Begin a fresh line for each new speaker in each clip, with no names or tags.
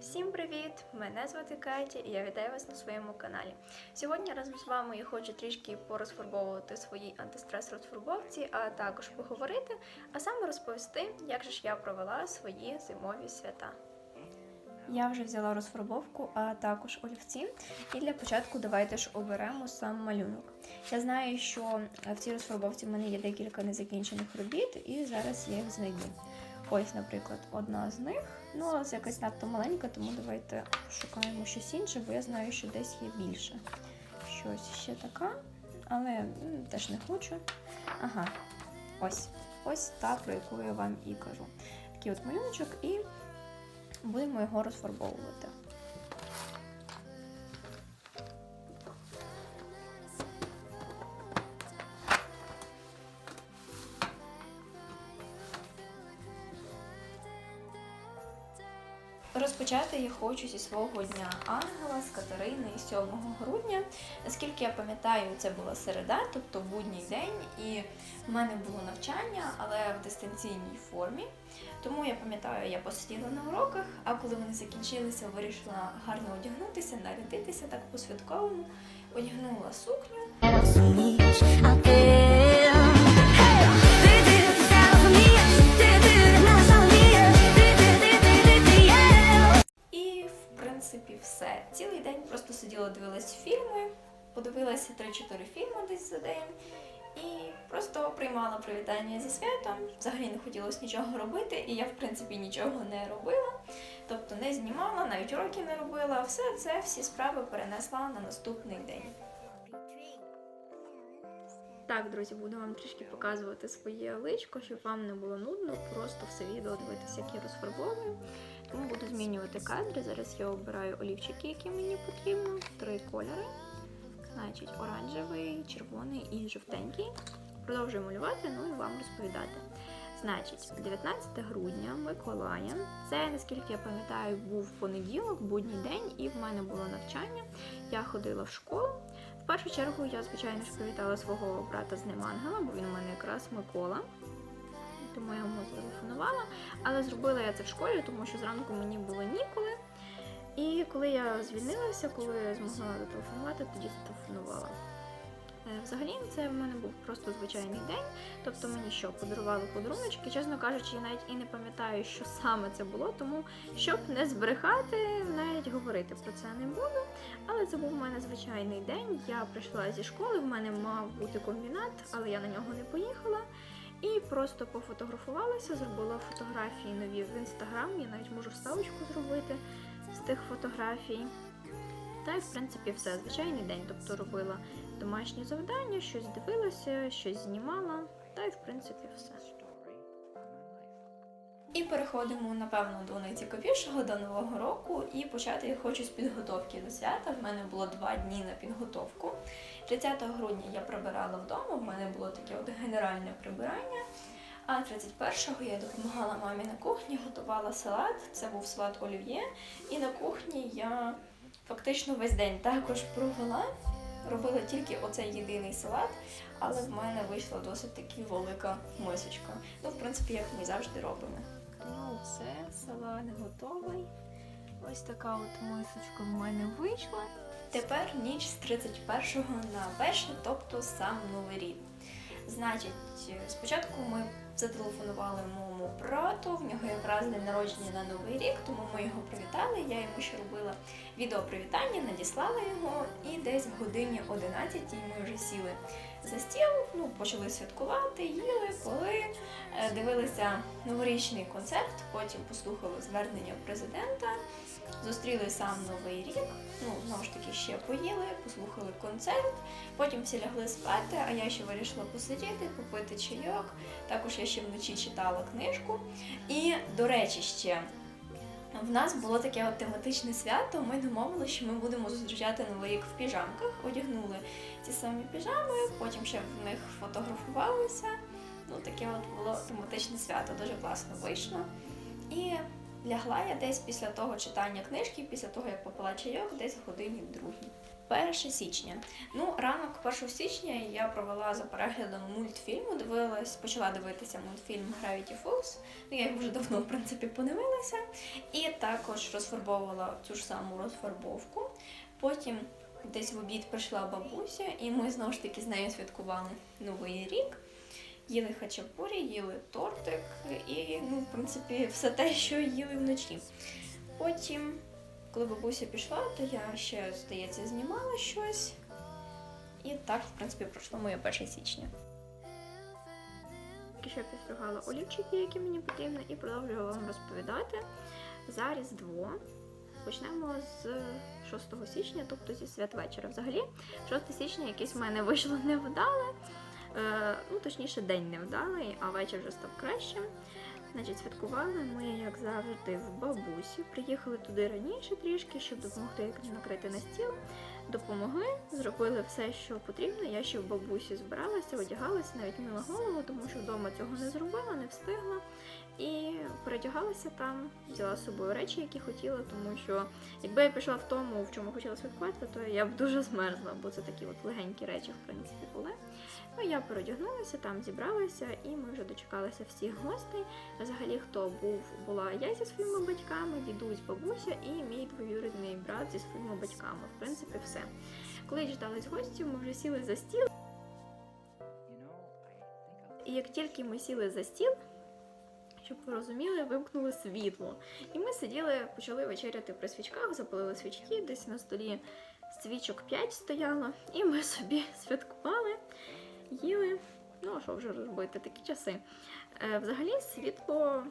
Всім привіт! Мене звати Катя і я вітаю вас на своєму каналі. Сьогодні разом з вами я хочу трішки порозфарбовувати свої антистрес розфарбовці, а також поговорити, а саме розповісти, як же ж я провела свої зимові свята. Я вже взяла розфарбовку, а також олівці. І для початку давайте ж оберемо сам малюнок. Я знаю, що в цій розфарбовці в мене є декілька незакінчених робіт, і зараз я їх знайду. Ось, наприклад, одна з них. Ну, але це якась надто маленька, тому давайте шукаємо щось інше, бо я знаю, що десь є більше. Щось ще така, але теж не хочу. Ага, ось. Ось та, про яку я вам і кажу. Такий от малюночок, і будемо його розфарбовувати. Розпочати я хочу зі свого дня ангела з Катерини 7 грудня. Наскільки я пам'ятаю, це була середа, тобто будній день, і в мене було навчання, але в дистанційній формі. Тому я пам'ятаю, я посиділа на уроках, а коли вони закінчилися, вирішила гарно одягнутися, нарядитися так по-святковому, одягнула сукню. 3-4 фільми десь за день. І просто приймала привітання зі святом. Взагалі не хотілося нічого робити, і я, в принципі, нічого не робила. Тобто не знімала, навіть уроки не робила. Все це, всі справи перенесла на наступний день. Так, друзі, буду вам трішки показувати своє личко, щоб вам не було нудно, просто все відео дивитися, як я розфарбовую. Тому буду змінювати кадри. Зараз я обираю олівчики, які мені потрібно. Три кольори. Значить, оранжевий, червоний і жовтенький. Продовжую малювати, ну і вам розповідати. Значить, 19 грудня Миколая. Це, наскільки я пам'ятаю, був понеділок, будній день, і в мене було навчання. Я ходила в школу. В першу чергу я, звичайно ж, привітала свого брата з Днем Ангела, бо він у мене якраз Микола. Тому я йому зателефонувала. Але зробила я це в школі, тому що зранку мені було ніколи. І коли я звільнилася, коли я змогла зателефонувати, тоді зателефонувала. Е, Взагалі, це в мене був просто звичайний день. Тобто мені що, подарували подаруночки. Чесно кажучи, я навіть і не пам'ятаю, що саме це було, тому щоб не збрехати, навіть говорити про це не буду. Але це був у мене звичайний день. Я прийшла зі школи, в мене мав бути комбінат, але я на нього не поїхала. І просто пофотографувалася, зробила фотографії нові в інстаграм. Я навіть можу вставочку зробити з тих фотографій. Та й в принципі все. Звичайний день. Тобто робила домашні завдання, щось дивилася, щось знімала, та й в принципі все. І переходимо, напевно, до найцікавішого до нового року. І почати я хочу з підготовки до свята. В мене було два дні на підготовку. 30 грудня я прибирала вдома, в мене було таке от генеральне прибирання. А 31-го я допомагала мамі на кухні, готувала салат. Це був салат олів'є. І на кухні я фактично весь день також провела. Робила тільки оцей єдиний салат, але в мене вийшла досить таки велика мисочка. Ну, в принципі, як ми завжди робимо. Ну, все, салат готовий. Ось така от мисочка в мене вийшла. Тепер ніч з 31 на 1, тобто сам новий рік. Значить, спочатку ми зателефонували моєму брату, в нього якраз день народження на новий рік, тому ми його привітали. Я йому ще робила відео привітання, надіслала його, і десь в годині 11 ми вже сіли за стіл, ну, почали святкувати, їли, пили, е, дивилися новорічний концерт, потім послухали звернення президента, зустріли сам новий рік. Ну, знову ж таки, ще поїли, послухали концерт. Потім всі лягли спати, а я ще вирішила посидіти, попити чайок. Також я ще вночі читала книжку. І, до речі, ще в нас було таке от тематичне свято. Ми домовилися, що ми будемо зустрічати новий рік в піжамках. Одягнули ці самі піжами, потім ще в них фотографувалися. Ну, таке от було тематичне свято, дуже класно вийшло. І Лягла я десь після того читання книжки, після того як попила чайок, десь в годині другій. 1 січня. Ну, ранок 1 січня я провела за переглядом мультфільму, дивилась, почала дивитися мультфільм Gravity Falls. Ну, я його вже давно, в принципі, подивилася. І також розфарбовувала цю ж саму розфарбовку. Потім десь в обід прийшла бабуся, і ми знову ж таки з нею святкували Новий рік. Їли хачапурі, їли тортик і, ну, в принципі, все те, що їли вночі. Потім, коли бабуся пішла, то я ще, здається, знімала щось. І так, в принципі, пройшло моє 1 січня. Що підстригала олівчики, які мені потрібні, і продовжую вам розповідати за Різдво. Почнемо з 6 січня, тобто зі святвечора. Взагалі, 6 січня якесь в мене вийшло невдале. Е, ну, точніше, день невдалий, а вечір вже став кращим. Значить, святкували ми, як завжди, в бабусі. Приїхали туди раніше трішки, щоб допомогти накрити на стіл. Допомогли, зробили все, що потрібно. Я ще в бабусі збиралася, одягалася, навіть мила голову, тому що вдома цього не зробила, не встигла. І передягалася там, взяла з собою речі, які хотіла, тому що якби я пішла в тому, в чому хотіла святкувати, то я б дуже змерзла, бо це такі от легенькі речі, в принципі, були. Ну, я передягнулася, там зібралася, і ми вже дочекалися всіх гостей. Взагалі, хто був, була я зі своїми батьками, дідусь, бабуся і мій двоюрідний брат зі своїми батьками. В принципі, все. Коли діждались гостів, ми вже сіли за стіл. І як тільки ми сіли за стіл, щоб ви розуміли, вимкнули світло. І ми сиділи, почали вечеряти при свічках, запалили свічки, десь на столі свічок 5 стояло, і ми собі святкували, їли. Ну, а що вже робити, такі часи. Е, взагалі, світло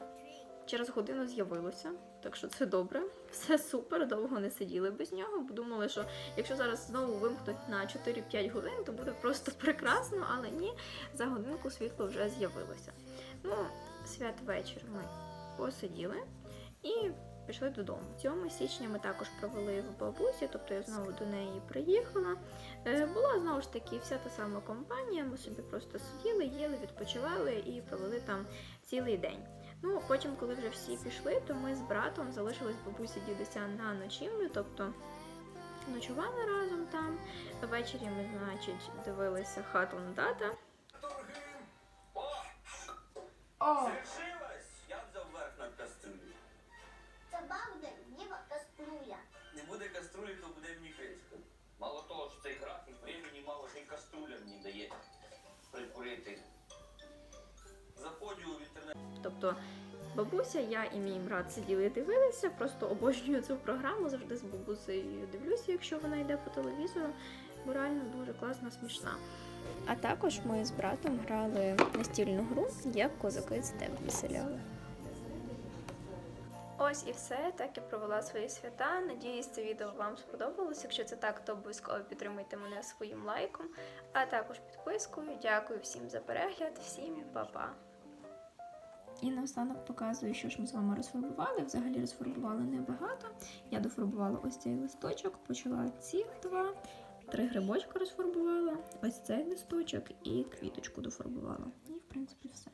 через годину з'явилося, так що це добре. Все супер, довго не сиділи без нього, думали, що якщо зараз знову вимкнуть на 4-5 годин, то буде просто прекрасно, але ні, за годинку світло вже з'явилося. Ну, святвечір ми посиділи і пішли додому. 7 січня ми також провели в бабусі, тобто я знову до неї приїхала. Е, Була знову ж таки вся та сама компанія. Ми собі просто сиділи, їли, відпочивали і провели там цілий день. Ну, потім, коли вже всі пішли, то ми з братом залишились бабусі дідуся на ночівлю, тобто ночували разом там. Ввечері ми, значить, дивилися Хатлан Дата.
О,
Тобто бабуся, я і мій брат сиділи і дивилися, просто обожнюю цю програму, завжди з бабусею дивлюся, якщо вона йде по телевізору, бо реально дуже класна, смішна. А також ми з братом грали настільну гру, як козаки з тебе веселяли. Ось і все. Так я провела свої свята. Надіюсь, це відео вам сподобалось. Якщо це так, то обов'язково підтримуйте мене своїм лайком, а також підпискою. Дякую всім за перегляд, всім па-па! І наостанок показую, що ж ми з вами розфарбували. Взагалі розфарбували небагато. Я дофарбувала ось цей листочок, почала ці два, три грибочки розфарбувала, ось цей листочок і квіточку дофарбувала. І в принципі все.